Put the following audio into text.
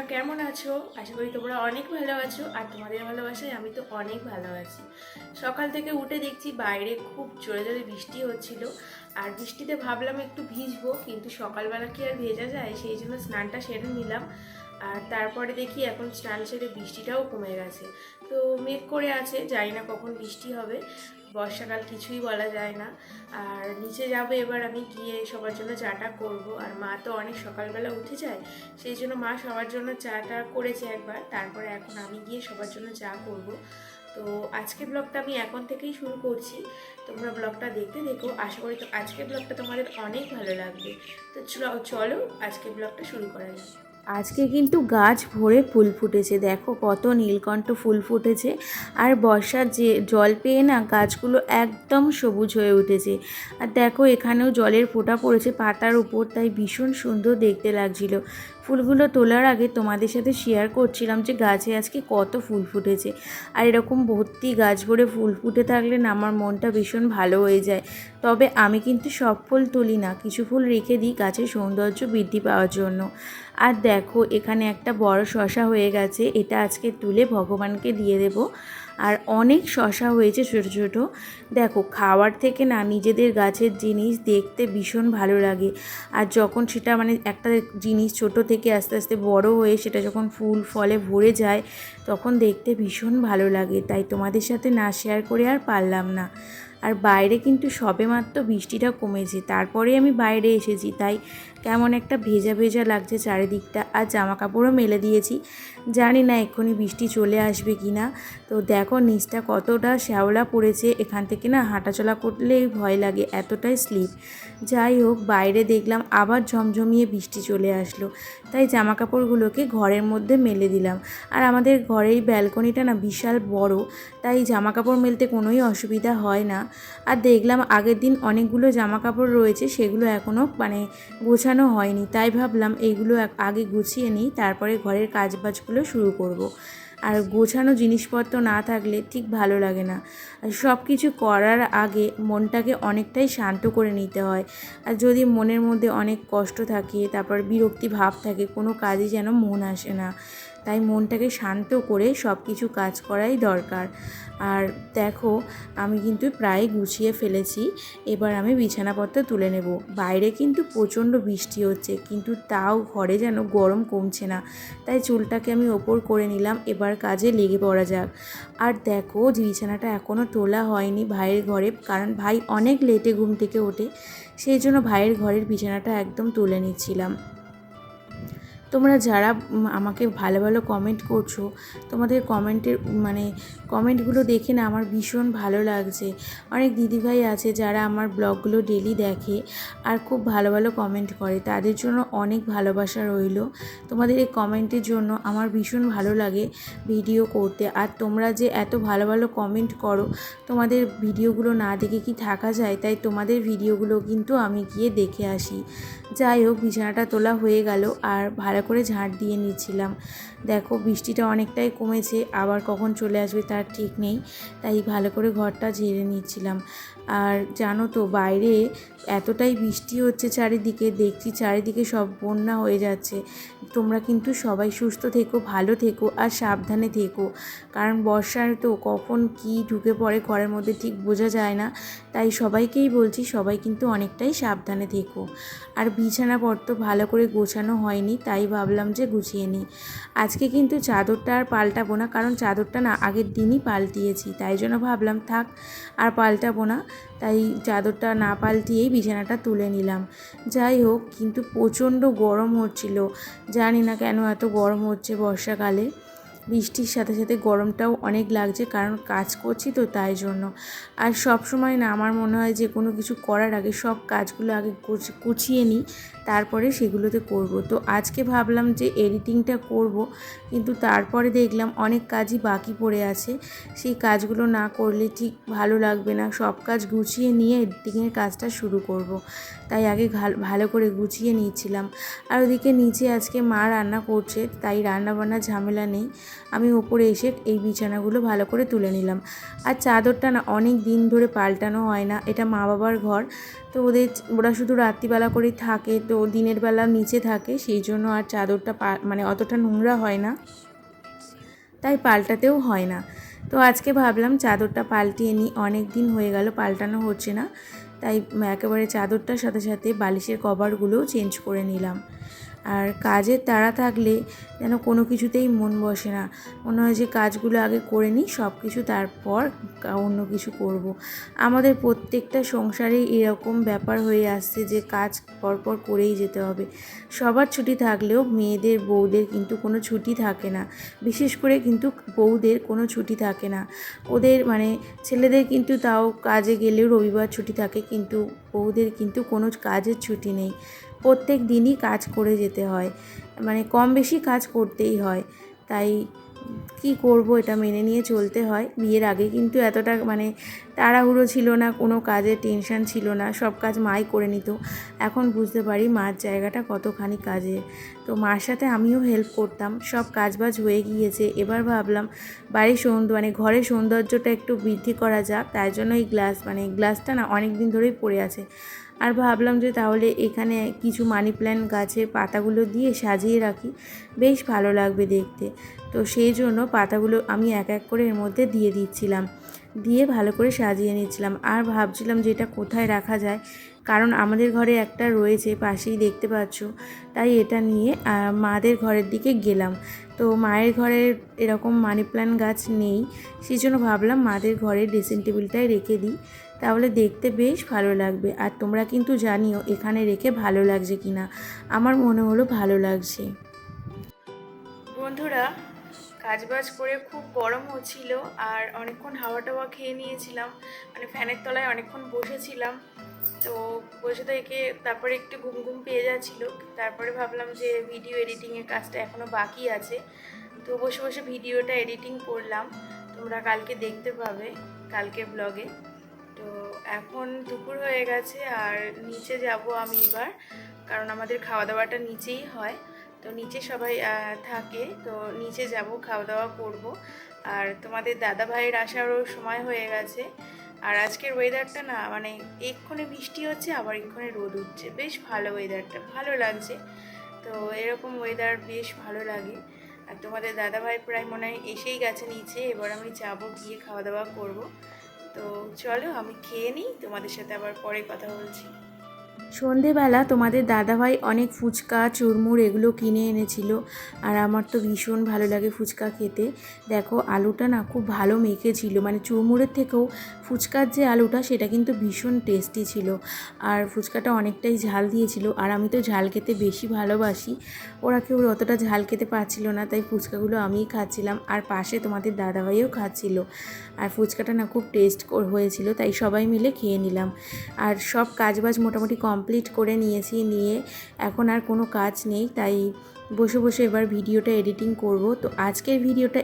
তোমরা কেমন আছো? আশা করি তোমরা অনেক ভালো আছো আর তোমাদের ভালোবাসায় আমি তো অনেক ভালো আছি। সকাল থেকে উঠে দেখছি বাইরে খুব জোরে জোরে বৃষ্টি হচ্ছিল আর বৃষ্টিতে ভাবলাম একটু ভিজবো, কিন্তু সকালবেলা কি আর ভেজা যায়? সেই জন্য স্নানটা সেরে নিলাম। আর তারপরে দেখি এখন স্নান সেরে বৃষ্টিটাও কমে গেছে। তো মেঘ করে আছে, জানি না কখন বৃষ্টি হবে। বর্ষাকাল কিছুই বলা যায় না। আর নিচে যাব এবার আমি, গিয়ে সবার জন্য চাটা করব। আর মা তো অনেক সকালবেলা উঠে যায়, সেই জন্য মা সবার জন্য চাটা করেছে একবার। তারপরে এখন আমি গিয়ে সবার জন্য চা করব। তো আজকে ব্লগটা আমি এখন থেকেই শুরু করছি। তোমরা ব্লগটা দেখতে দেখো। আশা করি তো আজকে ব্লগটা তোমাদের অনেক ভালো লাগবে। তো চলো- আজকের ব্লগটা শুরু করা যাক। আজকে কিন্তু গাছ ভরে ফুল ফুটেছে। দেখো কত নীলকণ্ঠ ফুল ফুটেছে। আর বর্ষার যে জল পেয়ে না গাছগুলো একদম সবুজ হয়ে উঠেছে। আর দেখো এখানেও জলের ফোঁটা পড়েছে পাতার উপর, তাই ভীষণ সুন্দর দেখতে লাগছিল। ফুলগুলো তোলার আগে তোমাদের সাথে শেয়ার করছিলাম যে গাছে আজকে কত ফুল ফুটেছে। আর এরকম ভর্তি গাছ ভরে ফুল ফুটে থাকলে না আমার মনটা ভীষণ ভালো হয়ে যায়। তবে আমি কিন্তু সব ফুল তুলি না, কিছু ফুল রেখে দিই গাছের সৌন্দর্য বৃদ্ধি পাওয়ার জন্য। আর দেখো, এখানে একটা বড় শশা হয়ে গেছে। এটা আজকে তুলে ভগবানকে দিয়ে দেব। আর অনেক শশা হয়েছে ছোট ছোট। দেখো, খাওয়ার থেকে না নিজেদের গাছের জিনিস দেখতে ভীষণ ভালো লাগে। আর যখন সেটা মানে একটা জিনিস ছোট থেকে আস্তে আস্তে বড় হয়ে সেটা যখন ফুল, ফলে ভরে যায়, তখন দেখতে ভীষণ ভালো লাগে। তাই তোমাদের সাথে না শেয়ার করে আর পারলাম না। আর বাইরে কিন্তু সবেমাত্র বৃষ্টিটা কমেছে। তারপরে আমি বাইরে এসেছি। তাই কেমন একটা ভেজা ভেজা লাগছে চারিদিকটা। আর জামা কাপড়ও মেলে দিয়েছি। জানি না এক্ষুনি বৃষ্টি চলে আসবে কি না। তো দেখো নিচটা কতটা শ্যাওলা পড়েছে। এখান থেকে না হাঁটাচলা করলেই ভয় লাগে, এতটাই স্লিপ। যাই হোক, বাইরে দেখলাম আবার ঝমঝমিয়ে বৃষ্টি চলে আসলো। তাই জামা কাপড়গুলোকে ঘরের মধ্যে মেলে দিলাম। আর আমাদের ঘরের ব্যালকনিটা না বিশাল বড়, তাই জামা কাপড় মেলতে কোনোই অসুবিধা হয় না। আর দেখলাম আগের দিন অনেকগুলো জামা কাপড় রয়েছে, সেগুলো এখনও মানে গোছানো হয়নি, তাই ভাবলাম এইগুলো আগে গুছিয়ে নিই, তারপরে ঘরের কাজবাজগুলো শুরু করব। আর গোছানো জিনিসপত্র না থাকলে ঠিক ভালো লাগে না। আর সব কিছু করার আগে মনটাকে অনেকটাই শান্ত করে নিতে হয়। আর যদি মনের মধ্যে অনেক কষ্ট থাকে, তারপর বিরক্তি ভাব থাকে, কোনো কাজই যেন মন আসে না। তাই মনটাকে শান্ত করে সব কিছু কাজ করাই দরকার। আর দেখো, আমি কিন্তু প্রায় গুছিয়ে ফেলেছি, এবার আমি বিছানাপত্র তুলে নেব। বাইরে কিন্তু প্রচণ্ড বৃষ্টি হচ্ছে, কিন্তু তাও ঘরে যেন গরম কমছে না। তাই চুলটাকে আমি ওপর করে নিলাম, এবার কাজে লেগে পড়া যাক। আর দেখো যে বিছানাটা এখনও তোলা হয়নি ভাইয়ের ঘরে, কারণ ভাই অনেক লেটে ঘুম থেকে ওঠে, সেই জন্য ভাইয়ের ঘরের বিছানাটা একদম তুলে নিচ্ছিলাম। তোমরা যারা আমাকে ভালো ভালো কমেন্ট করছ তোমাদের কমেন্টের মানে কমেন্টগুলো দেখে না আমার ভীষণ ভালো লাগছে। অনেক দিদিভাই আছে যারা আমার ব্লগগুলো ডেলি দেখে আর খুব ভালো ভালো কমেন্ট করে। তাদের জন্য অনেক ভালোবাসা রইল। তোমাদের এই কমেন্টের জন্য আমার ভীষণ ভালো লাগে ভিডিও করতে। আর তোমরা যে এত ভালো ভালো কমেন্ট করো, তোমাদের ভিডিওগুলো না দেখে কি থাকা যায়? তাই তোমাদের ভিডিওগুলো কিন্তু আমি গিয়ে দেখে আসি। যাই হোক, বিছানাটা তোলা হয়ে গেল আর ভালো করে ঝাঁট দিয়ে নিচ্ছিলাম। দেখো, বৃষ্টিটা অনেকটাই কমেছে। আবার কখন চলে আসবে তার ঠিক নেই। তাই ভালো করে ঘরটা ঝেড়ে নিচ্ছিলাম। আর জানো তো, বাইরে এতটাই বৃষ্টি হচ্ছে চারিদিকে, দেখছি চারিদিকে সব বন্যা হয়ে যাচ্ছে। তোমরা কিন্তু সবাই সুস্থ থেকো, ভালো থেকো আর সাবধানে থেকো। কারণ বর্ষায় তো কখন কি ঢুকে পড়ে ঘরের মধ্যে ঠিক বোঝা যায় না। তাই সবাইকেই বলছি, সবাই কিন্তু অনেকটাই সাবধানে থেকো। আর বিছানাপত্র ভালো করে গোছানো হয়নি, তাই ভাবলাম যে গুছিয়ে নিই। আজকে কিন্তু চাদরটা আর পাল্টাবো না, কারণ চাদরটা না আগের দিনই পাল্টিয়েছি, তাই জন্য ভাবলাম, থাক, আর পাল্টাবো না। তাই চাদরটা না পাল্টিয়েই বিছানাটা তুলে নিলাম। যাই হোক, কিন্তু প্রচণ্ড গরম হচ্ছিল। জানি না কেন এত গরম হচ্ছে বর্ষাকালে। বৃষ্টির সাথে সাথে গরমটাও অনেক লাগছে, কারণ কাজ করছি তো তাই জন্য। আর সব সময় না আমার মনে হয় যে কোনো কিছু করার আগে সব কাজগুলো আগে গুছ- গুছিয়ে নিই, তারপরে সেগুলোতে করব। তো আজকে ভাবলাম যে এডিটিংটা করব, কিন্তু তারপরে দেখলাম অনেক কাজই বাকি পড়ে আছে। সেই কাজগুলো না করলে ঠিক ভালো লাগবে না, সব কাজ গুছিয়ে নিয়ে এডিটিংয়ের কাজটা শুরু করব। তাই আগে ভালো করে গুছিয়ে নিয়েছিলাম আর ওদিকে নিচে আজকে মা রান্না করছে, তাই রান্না বান্না ঝামেলা নেই। আমি ওপরে এসে এই বিছানাগুলো ভালো করে তুলে নিলাম। আর চাদরটা না অনেক দিন ধরে পাল্টানো হয় না, এটা মা বাবার ঘর। তো ওদের ওরা শুধু রাত্রিবেলা করেই থাকে, তো দিনের বেলা নিচে থাকে, সেই জন্য আর চাদরটা মানে অতটা নোংরা হয় না। তাই পাল্টাতেও হয় না। তো আজকে ভাবলাম চাদরটা পাল্টিয়ে নিই, অনেক দিন হয়ে গেল পাল্টানো হচ্ছে না। তাই একেবারে চাদরটার সাথে সাথে বালিশের কভারগুলোও চেঞ্জ করে নিলাম। আর কাজের তাড়া থাকলে যেন কোনো কিছুতেই মন বসে না। মনে হয় যে কাজগুলো আগে করে নিই সব কিছু তারপর অন্য কিছু করব। আমাদের প্রত্যেকটা সংসারেই এরকম ব্যাপার হয়ে আসছে যে কাজ পরপর করেই যেতে হবে। সবার ছুটি থাকলেও মেয়েদের, বউদের কিন্তু কোনো ছুটি থাকে না। বিশেষ করে কিন্তু বউদের কোনো ছুটি থাকে না। ওদের মানে ছেলেদের কিন্তু তাও কাজে গেলেও রবিবার ছুটি থাকে, কিন্তু বউদের কিন্তু কোনো কাজের ছুটি নেই। প্রত্যেক দিনই কাজ করে যেতে হয়। মানে কম বেশি কাজ করতেই হয়। তাই কি করব এটা মেনে নিয়ে চলতে হয়। বিয়ের আগে কিন্তু এতটা মানে তাড়াহুড়ো ছিল না, কোনো কাজের টেনশন ছিল না, সব কাজ মাই করে নিত। এখন বুঝতে পারি মার জায়গাটা কতখানি কাজে তো মার সাথে আমিও হেল্প করতাম, সব কাজবাজ হয়ে গিয়েছে। এবার ভাবলাম বাড়ির সৌন্দর্য মানে ঘরের সৌন্দর্যটা একটু বৃদ্ধি করা যাক। তাই জন্য এই গ্লাস মানে গ্লাসটা না অনেক দিন ধরেই পড়ে আছে। আর ভাবলাম যে তাহলে এখানে কিছু মানি প্ল্যান্ট গাছের পাতাগুলো দিয়ে সাজিয়ে রাখি। বেশ ভালো লাগবে দেখতে। তো সেই জন্য পাতাগুলো আমি এক এক করে এর মধ্যে দিয়ে দিচ্ছিলাম। দিয়ে ভালো করে সাজিয়ে নিচ্ছিলাম। আর ভাবছিলাম যে এটা কোথায় রাখা যায়? কারণ আমাদের ঘরে একটা রয়েছে, পাশেই দেখতে পাচ্ছ। তাই এটা নিয়ে মাদের ঘরের দিকে গেলাম। তো মায়ের ঘরে এরকম মানি প্ল্যান্ট গাছ নেই। সেই জন্য ভাবলাম মাদের ঘরে ড্রেসিং টেবিলটাই রেখে দিই। তাহলে দেখতে বেশ ভালো লাগবে। আর তোমরা কিন্তু জানিও, এখানে রেখে ভালো লাগছে কি না আমার মনে হলো ভালো লাগছে। বন্ধুরা, কাজবাজ করে খুব গরম হচ্ছিল আর অনেকক্ষণ হাওয়া টাওয়া খেয়ে নিয়েছিলাম। মানে ফ্যানের তলায় অনেকক্ষণ বসেছিলাম। তো বসে থেকে তারপরে একটু ঘুম ঘুম পেয়ে যাচ্ছিল। তারপরে ভাবলাম যে ভিডিও এডিটিংয়ের কাজটা এখনও বাকি আছে। তো বসে বসে ভিডিওটা এডিটিং করলাম। তোমরা কালকে দেখতে পাবে, কালকে ব্লগে। এখন দুপুর হয়ে গেছে আর নিচে যাব আমি এবার, কারণ আমাদের খাওয়া দাওয়াটা নিচেই হয়। তো নিচে সবাই থাকে, তো নিচে যাব খাওয়া দাওয়া করব। আর তোমাদের দাদা ভাইয়ের আসারও সময় হয়ে গেছে। আর আজকের ওয়েদারটা না মানে এক্ষণে বৃষ্টি হচ্ছে, আবার এক্ষণে রোদ উঠছে। বেশ ভালো ওয়েদারটা ভালো লাগছে। তো এরকম ওয়েদার বেশ ভালো লাগে। আর তোমাদের দাদা ভাই প্রায় মনে হয় এসেই গেছে নিচে, এবার আমি যাব গিয়ে খাওয়া দাওয়া করব। তো চলো আমি খেয়ে নিই তোমাদের সাথে আবার পরে কথা বলছি। সন্ধেবেলা তোমাদের দাদাভাই অনেক ফুচকা, চুরমুর এগুলো কিনে এনেছিল আর আমার তো ভীষণ ভালো লাগে ফুচকা খেতে। দেখো, আলুটা না খুব ভালো মেখেছিল মানে চুরমুরের থেকেও ফুচকার যে আলুটা সেটা কিন্তু ভীষণ টেস্টি ছিল আর ফুচকাটা অনেকটাই ঝাল দিয়েছিল আর আমি তো ঝাল খেতে বেশি ভালোবাসি। ওরা কেউ অতটা ঝাল খেতে পারছিল না, তাই ফুচকাগুলো আমিই খাচ্ছিলাম আর পাশে তোমাদের দাদাভাইও খাচ্ছিল আর ফুচকাটা না খুব টেস্ট হয়েছিল, তাই সবাই মিলে খেয়ে নিলাম। আর সব কাজবাজ মোটামুটি কমপ্লিট করে নিয়েছি, নিয়ে এখন আর কোনো কাজ নেই, তাই বসে বসে এবার ভিডিওটা এডিটিং করব। তো আজকের ভিডিওটা